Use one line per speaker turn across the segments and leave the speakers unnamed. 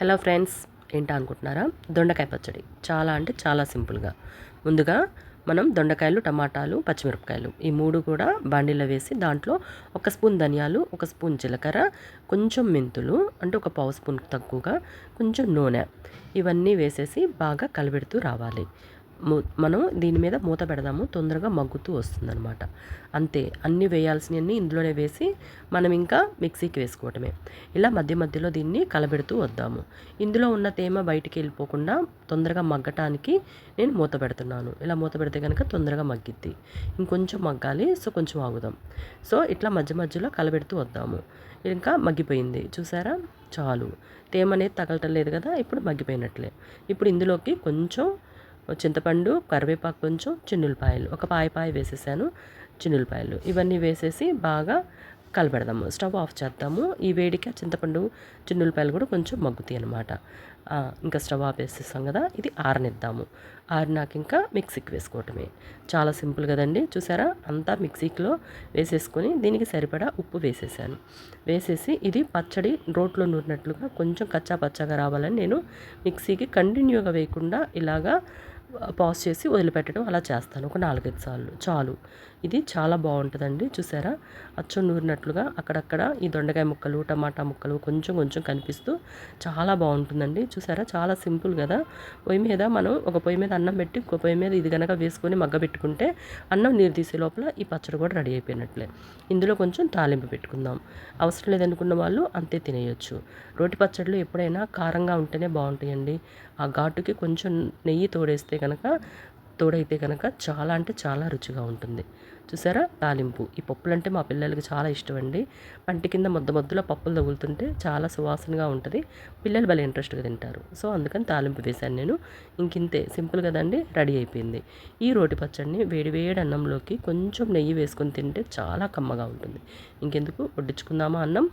Hello friends ఏంటా అనుకుంటున్నారా? దొండకాయ పచ్చడి. చాలా అంటే చాలా సింపుల్గా. ముందుగా మనం దొండకాయలు టమాటాలు పచ్చిమిరపకాయలు ఈ మూడు కూడా బాండీలో వేసి దాంట్లో ఒక స్పూన్ ధనియాలు ఒక స్పూన్ జీలకర్ర కొంచెం మెంతులు అంటే ఒక పావు స్పూన్ తక్కువగా కొంచెం నూనె. ఇవన్నీ వేసేసి బాగా కలబెడుతూ రావాలి. మనం దీని మీద మూత పెడదాము. తొందరగా మగ్గుతూ వస్తుందనమాట అంతే అన్నీ వేయాల్సినవన్నీ ఇందులోనే వేసి మనం ఇంకా మిక్సీకి వేసుకోవటమే. ఇలా మధ్య మధ్యలో దీన్ని కలబెడుతూ వద్దాము. ఇందులో ఉన్న తేమ బయటికి వెళ్ళిపోకుండా తొందరగా మగ్గటానికి నేను మూత పెడుతున్నాను. ఇలా మూత పెడితే కనుక తొందరగా మగ్గిద్ది. ఇంకొంచెం మగ్గాలి సో కొంచెం ఆగుదాం. సో ఇట్లా మధ్య మధ్యలో కలబెడుతూ వద్దాము. ఇంకా మగ్గిపోయింది. చూసారా? చాలు. తేమ అనేది తగలటం లేదు కదా? ఇప్పుడు మగ్గిపోయినట్లే. ఇప్పుడు ఇందులోకి కొంచెం చింతపండు కరివేపాకు కొంచెం చిన్నులపాయలు ఒక పాయ పాయ వేసేసాను చిన్నులపాయలు ఇవన్నీ వేసేసి బాగా కలబెడదాము. స్టవ్ ఆఫ్ చేద్దాము. ఈ వేడికి చింతపండు చిన్నులపాయలు కూడా కొంచెం మగ్గుతాయి అనమాట ఇంకా స్టవ్ ఆఫ్ వేసేస్తాం కదా ఇది ఆరనిద్దాము. ఆరినాక ఇంకా మిక్సీకి వేసుకోవటమే. చాలా సింపుల్ కదండి చూసారా? అంతా మిక్సీలో వేసేసుకొని దీనికి సరిపడా ఉప్పు వేసేసాను. వేసేసి ఇది పచ్చడి రోట్లో నూరినట్లుగా కొంచెం కచ్చా పచ్చగా రావాలని నేను మిక్సీకి కంటిన్యూగా వేయకుండా ఇలాగా పాజ్ చేసి వదిలిపెట్టడం అలా చేస్తాను. ఒక నాలుగైదు సార్లు. చాలు. ఇది చాలా బాగుంటుందండి. చూసారా? అచ్చం నూరినట్లుగా అక్కడక్కడ ఈ దొండకాయ ముక్కలు టమాటా ముక్కలు కొంచెం కొంచెం కనిపిస్తూ చాలా బాగుంటుందండి. చూసారా? చాలా సింపుల్ కదా? పొయ్యి మీద మనం ఒక పొయ్యి మీద అన్నం పెట్టి ఇంకో పొయ్యి మీద ఇది కనుక వేసుకొని మగ్గ పెట్టుకుంటే అన్నం నీరు తీసే లోపల ఈ పచ్చడి కూడా రెడీ అయిపోయినట్లే. ఇందులో కొంచెం తాలింపు పెట్టుకుందాం. అవసరం లేదనుకున్న వాళ్ళు అంతే తినేయచ్చు. రోటి పచ్చళ్ళు ఎప్పుడైనా కారంగా ఉంటేనే బాగుంటాయండి. ఆ ఘాటుకి కొంచెం నెయ్యి తోడేస్తే కనుక తోడైతే కనుక చాలా అంటే చాలా రుచిగా ఉంటుంది. చూసారా? తాలింపు. ఈ పప్పులు అంటే మా పిల్లలకి చాలా ఇష్టం అండి పంటి కింద ముద్ద ముద్దలో పప్పులు తగులుతుంటే చాలా సువాసనగా ఉంటుంది. పిల్లలు భలే ఇంట్రెస్ట్గా తింటారు. సో అందుకని తాలింపు వేశాను నేను. ఇంకింతే. సింపుల్ కదండి? రెడీ అయిపోయింది. ఈ రోటి పచ్చడిని వేడి వేడి అన్నంలోకి కొంచెం నెయ్యి వేసుకొని తింటే చాలా కమ్మగా ఉంటుంది. ఇంకెందుకు? వడ్డించుకుందామా అన్నం?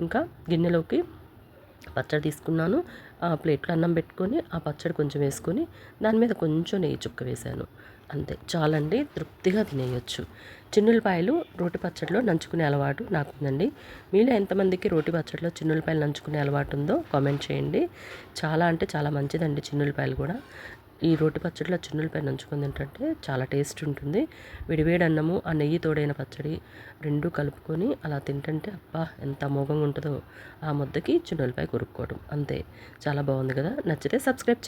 ఇంకా గిన్నెలోకి పచ్చడి తీసుకున్నాను. ఆ ప్లేట్లో అన్నం పెట్టుకొని ఆ పచ్చడి కొంచెం వేసుకొని దాని మీద కొంచెం నెయ్యి చుక్క వేశాను అంతే. చాలండి. తృప్తిగా తినేయచ్చు. చిన్నులపాయలు రోటి పచ్చడిలో నంచుకునే అలవాటు నాకుందండి. మీలో ఎంతమందికి రోటి పచ్చడిలో చిన్నులపాయలు నంచుకునే అలవాటు ఉందో కామెంట్ చేయండి. చాలా అంటే చాలా మంచిదండి చిన్నులపాయలు కూడా. ఈ రోటి పచ్చడిలో చిన్నులపై నంచుకొని తింటే చాలా టేస్ట్ ఉంటుంది. విడివేడి అన్నము ఆ నెయ్యి తోడైన పచ్చడి రెండు కలుపుకొని అలా తింటుంటే అబ్బా ఎంత అమోఘంగా ఉంటుందో. ఆ ముద్దకి చిన్నులపై కొరుక్కోవడం అంతే. చాలా బాగుంది కదా? నచ్చితే సబ్స్క్రైబ్ చేయండి